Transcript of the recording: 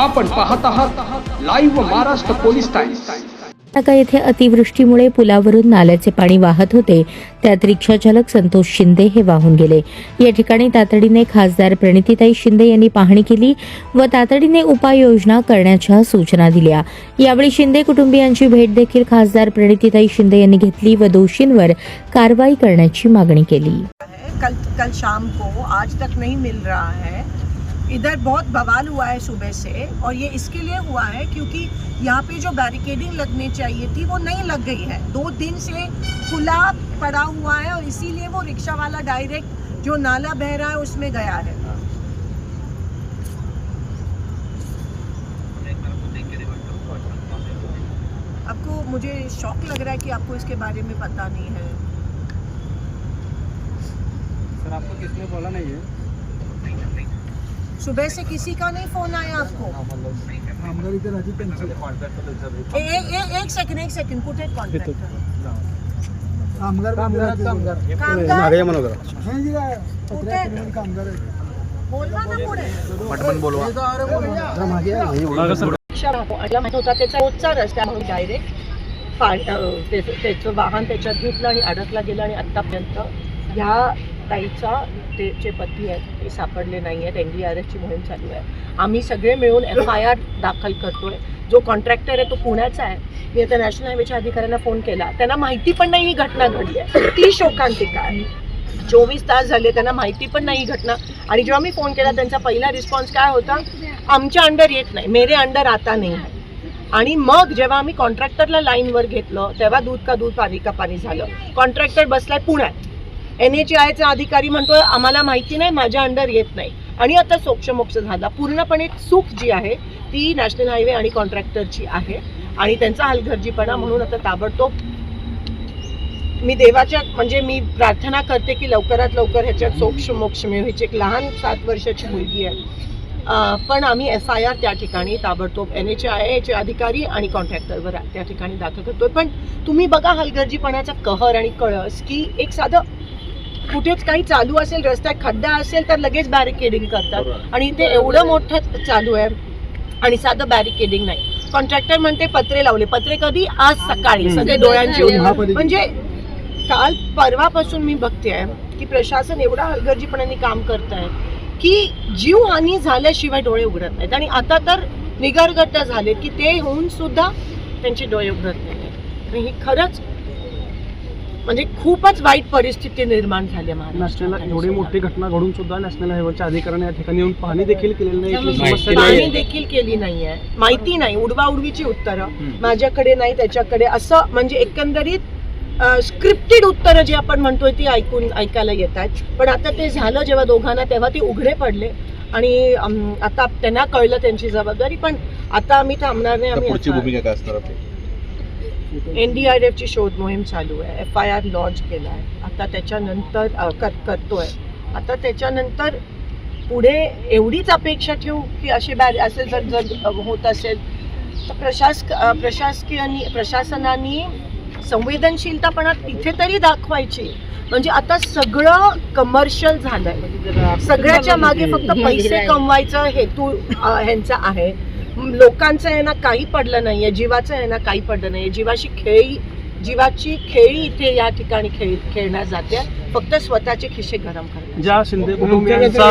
आपण पाहत आहात लाईव्ह महाराष्ट्र पोलीस टाइम्स नाका येथे अतिवृष्टीमुळे पुलावरून नाल्याचे पाणी वाहत होते. त्यात रिक्षा चालक संतोष शिंदे हे वाहून गेले. या ठिकाणी तातडीने खासदार प्रणितीताई शिंदे यांनी पाहणी केली व तातडीने उपाययोजना करण्याच्या सूचना दिल्या. यावेळी शिंदे कुटुंबियांची भेट देखील खासदार प्रणितीताई शिंदे यांनी घेतली व दोषींवर कारवाई करण्याची मागणी केली. कल कल शाम को आज तक नहीं मिल रहा है। इधर बहुत बवाल हुआ है सुबह से और ये इसके लिए हुआ है क्योंकि यहाँ पे जो बैरिकेडिंग लगनी चाहिए थी, वो नहीं लग गई है। दो दिन से खुला पड़ा हुआ है और इसीलिए वो रिक्शा वाला डायरेक्ट जो नाला बह रहा है, उसमें गया है। आपको मुझे शौक लग रहा है कि आपको इसके बारे में पता नहीं है। सर, आपको किसने बोला नहीं है? सुबह से किसी का नहीं फोन आया आपको? ए, ए, ए, एक सेकंड एक सेकंड कुठे कामगार कामगार हे कुठे? बोलवा ना पुढे। जरा मागे या. रिक्षा वाला माहीत होता त्याचा रोजचा रस्ता म्हणून डायरेक्ट त्याचं वाहन त्याच्यात घेतलं आणि अडकला गेलं आणि आत्तापर्यंत ह्या ताईचा ते जे पती आहेत ते सापडले नाही आहेत एन डी आर एसची मोहीम चालू आहे. आम्ही सगळे मिळून एफ आय आर दाखल करतोय. जो कॉन्ट्रॅक्टर आहे तो पुण्याचा आहे. मी आता नॅशनल हायवेच्या अधिकाऱ्यांना फोन केला. त्यांना माहिती पण नाही ही घटना घडली आहे. ती शोकांतिका आहे. चोवीस तास झाले त्यांना माहिती पण नाही घटना. आणि जेव्हा मी फोन केला त्यांचा पहिला रिस्पॉन्स काय होता? आमच्या अंडर येत नाही. मेरे अंडर आता नाही. आहे आणि मग जेव्हा आम्ही कॉन्ट्रॅक्टरला लाईनवर घेतलं तेव्हा दूध का दूध पाणी का पाणी झालं. कॉन्ट्रॅक्टर बसलाय पुण्यात. एन एच आयचा अधिकारी म्हणतो आम्हाला माहिती नाही माझ्या अंडर येत नाही. आणि आता सोक्षमोक्ष झाला. पूर्णपणे चूक जी आहे ती नॅशनल हायवे आणि कॉन्ट्रॅक्टरची आहे. आणि त्यांचा हलगर्जीपणा म्हणून आता ताबडतोब मी देवाच्या म्हणजे मी प्रार्थना करते की लवकरात लवकर ह्याच्यात सोक्ष मोक्ष ह्याची एक लहान सात वर्षाची मुलगी आहे. पण आम्ही एफ आय आर त्या ठिकाणी ताबडतोब एन एच आय एचे अधिकारी आणि कॉन्ट्रॅक्टरवर त्या ठिकाणी दाखल करतोय. पण तुम्ही बघा हलगर्जीपणाचा कहर आणि कळस की एक साधं कुठेच काही चालू असेल रस्त्यात खड्डा असेल तर लगेच बॅरिकेडिंग करतात. आणि इथे एवढं मोठं चालू आहे आणि साधं बॅरिकेडिंग नाही. कॉन्ट्रॅक्टर म्हणते पत्रे लावले. पत्रे कधी? आज सकाळी. सगळे डोळ्यांची म्हणजे काल परवापासून मी बघते की प्रशासन एवढा हलगर्जीपणाने काम करत आहे की जीवहानी झाल्याशिवाय डोळे उघडत नाहीत. आणि आता तर निगरगट्ट झाले की ते होऊन सुद्धा त्यांचे डोळे उघडत नाही आणि ही खरंच म्हणजे खूपच वाईट परिस्थिती निर्माण झाली आहे नॅशनल एवढी मोठी घटना घडून सुद्धा नॅशनल हायवेच्या अधिकाऱ्यांनी या ठिकाणी येऊन पाहणी देखील केलेली नाही पाहणी? देखील केली नाहीये माहिती नाही. उडवा उडवीची उत्तरं. माझ्याकडे नाही त्याच्याकडे असं म्हणजे एकंदरीत स्क्रिप्टेड उत्तरं जी आपण म्हणतोय ती ऐकून ऐकायला येत आहेत. पण आता ते झालं जेव्हा दोघांना तेव्हा ती उघडे पडले. आणि आता त्यांना कळलं त्यांची जबाबदारी. पण आता आम्ही थांबणार नाही. आम्ही एन डी आर एफची शोध मोहीम चालू आहे. एफ आय आर लॉन्च केला आहे. आता त्याच्यानंतर कर कर करतोय. आता त्याच्यानंतर पुढे एवढीच अपेक्षा ठेवू की असे बॅर असे जर जर होत असेल तर प्रशासक प्रशासकीय प्रशासकीयांनी प्रशासनाने संवेदनशीलतापणा तिथे तरी दाखवायची. म्हणजे आता सगळं कमर्शियल झालंय. सगळ्याच्या मागे फक्त पैसे कमवायचा हेतू ह्यांचा आहे. लोकांचं आहे ना काही पडलं नाहीये जीवाचं आहे ना काही पडलं नाहीये. जीवाशी खेळी जीवाची खेळी इथे या ठिकाणी खेळ खेळण्यात जाते फक्त स्वतःचे खिसे गरम करण्यात ज्या शिंदे कुटुंबियांचा